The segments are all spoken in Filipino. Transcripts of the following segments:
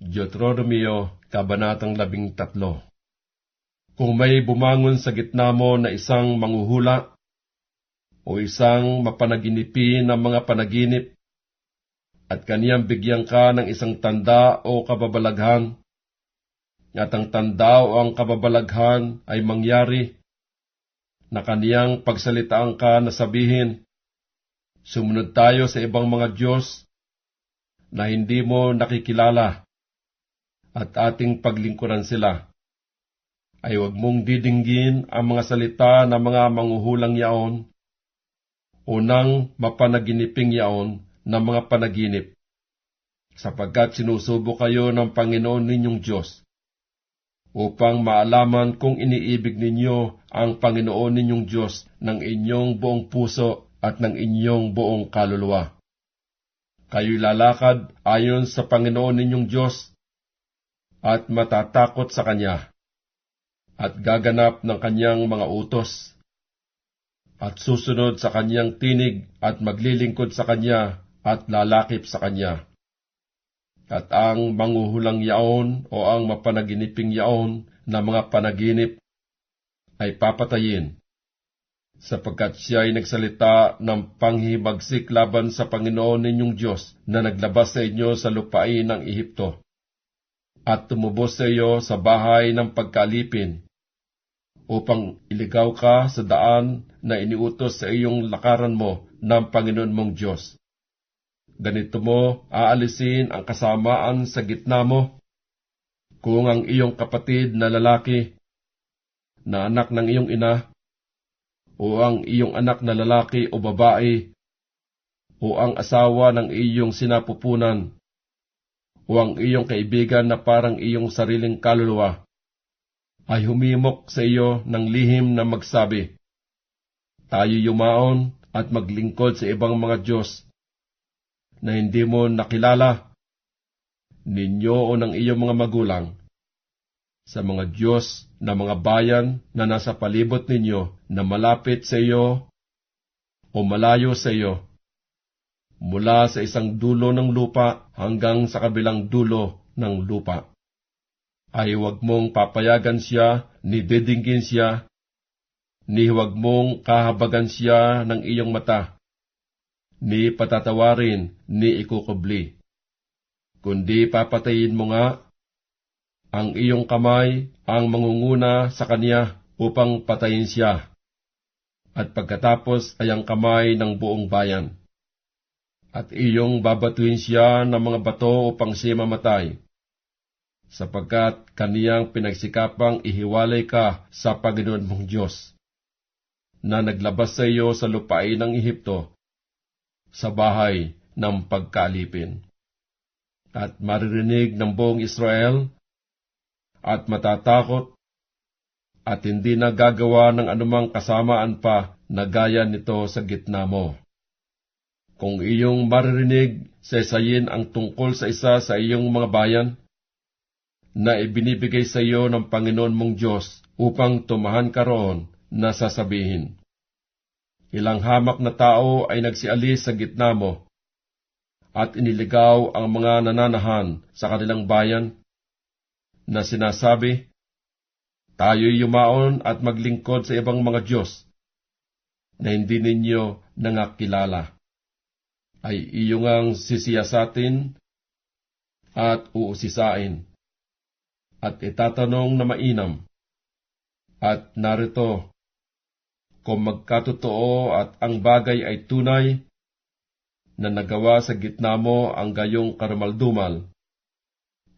Deuteronomio, Kabanatang labing tatlo. Kung may bumangon sa gitna mo na isang manguhula, o isang mapanaginipi ng mga panaginip, at kaniyang bigyan ka ng isang tanda o kababalaghan, at ang tanda o ang kababalaghan ay mangyari, na kaniyang pagsalitaan ka na sabihin, sumunod tayo sa ibang mga Diyos na hindi mo nakikilala, at ating paglingkuran sila. Ay huwag mong didinggin ang mga salita ng mga manguhulang yaon, unang mapanaginiping yaon ng mga panaginip, sapagkat sinusubo kayo ng Panginoon ninyong Diyos, upang maalaman kung iniibig ninyo ang Panginoon ninyong Diyos ng inyong buong puso at ng inyong buong kaluluwa. Kayo'y lalakad ayon sa Panginoon ninyong Diyos at matatakot sa Kanya at gaganap ng Kanyang mga utos at susunod sa Kanyang tinig at maglilingkod sa Kanya at lalakip sa Kanya. At ang manguhulang yaon o ang mapanaginiping yaon na mga panaginip ay papatayin, sapagkat siya ay nagsalita ng panghibagsik laban sa Panginoon ninyong Diyos na naglabas sa inyo sa lupain ng Ehipto, at tumubos sa iyo sa bahay ng pagkalipin, upang iligaw ka sa daan na iniutos sa iyong lakaran mo ng Panginoon mong Diyos. Ganito mo aalisin ang kasamaan sa gitna mo, kung ang iyong kapatid na lalaki, na anak ng iyong ina, o ang iyong anak na lalaki o babae, o ang asawa ng iyong sinapupunan, o ang iyong kaibigan na parang iyong sariling kaluluwa, ay humimok sa iyo ng lihim na magsabi, Tayo yumaon at maglingkod sa ibang mga Diyos na hindi mo nakilala, ninyo o ng iyong mga magulang, sa mga Diyos na mga bayan na nasa palibot ninyo na malapit sa iyo o malayo sa iyo, mula sa isang dulo ng lupa hanggang sa kabilang dulo ng lupa ay huwag mong papayagan siya, ni didinggin siya, ni huwag mong kahabagan siya ng iyong mata, ni patatawarin, ni ikukubli. Kundi papatayin mo nga ang iyong kamay ang mangunguna sa kanya upang patayin siya, at pagkatapos ay ang kamay ng buong bayan. At iyong babatuin siya ng mga bato upang siya mamatay sapagkat kaniyang pinagsikapang ihiwalay ka sa Panginoon mong Diyos, na naglabas sa iyo sa lupain ng Ehipto, sa bahay ng pagkaalipin. At maririnig ng buong Israel, at matatakot, at hindi na gagawa ng anumang kasamaan pa na gaya nito sa gitna mo. Kung iyong maririnig, sesayin ang tungkol sa isa sa iyong mga bayan, na ibinibigay sa iyo ng Panginoon mong Diyos upang tumahan ka roon na sasabihin. Ilang hamak na tao ay nagsialis sa gitna mo, at iniligaw ang mga nananahan sa kanilang bayan, na sinasabi, Tayo'y yumaon at maglingkod sa ibang mga Diyos, na hindi ninyo nangakilala. Ay iyong ang sisiyasatin at uusisain at itatanong na mainam. At narito, kung magkatotoo at ang bagay ay tunay, na nagawa sa gitna mo ang gayong karamaldumal,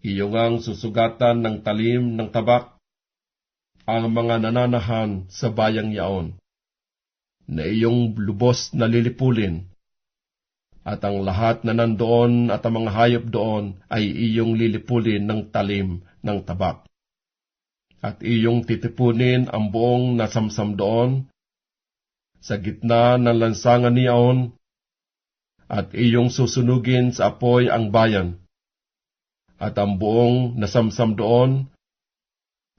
iyong ang susugatan ng talim ng tabak, ang mga nananahan sa bayang yaon, na iyong lubos na lilipulin, at ang lahat na nandoon at ang mga hayop doon ay iyong lilipulin ng talim ng tabak. At iyong titipunin ang buong nasamsam doon sa gitna ng lansangan niyaon at iyong susunugin sa apoy ang bayan. At ang buong nasamsam doon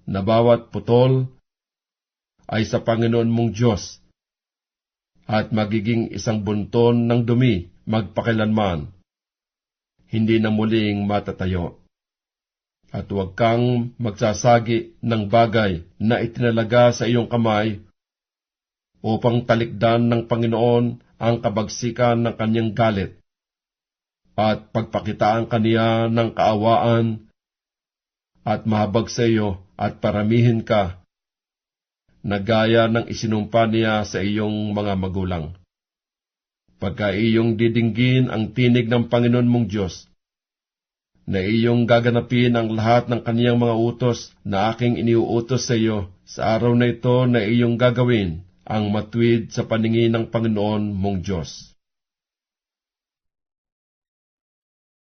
na bawat putol ay sa Panginoon mong Diyos. At magiging isang bunton ng dumi magpakilanman, hindi na muling matatayo. at huwag kang magsasagi ng bagay na itinalaga sa iyong kamay upang talikdan ng Panginoon ang kabagsikan ng kanyang galit at pagpakitaan kaniya ng kaawaan at mahabag sa iyo at paramihin ka na gaya ng isinumpa niya sa iyong mga magulang. Pagka iyong didinggin ang tinig ng Panginoon mong Diyos, na iyong gaganapin ang lahat ng kaniyang mga utos na aking iniuutos sa iyo sa araw na ito na iyong gagawin ang matwid sa paningin ng Panginoon mong Diyos.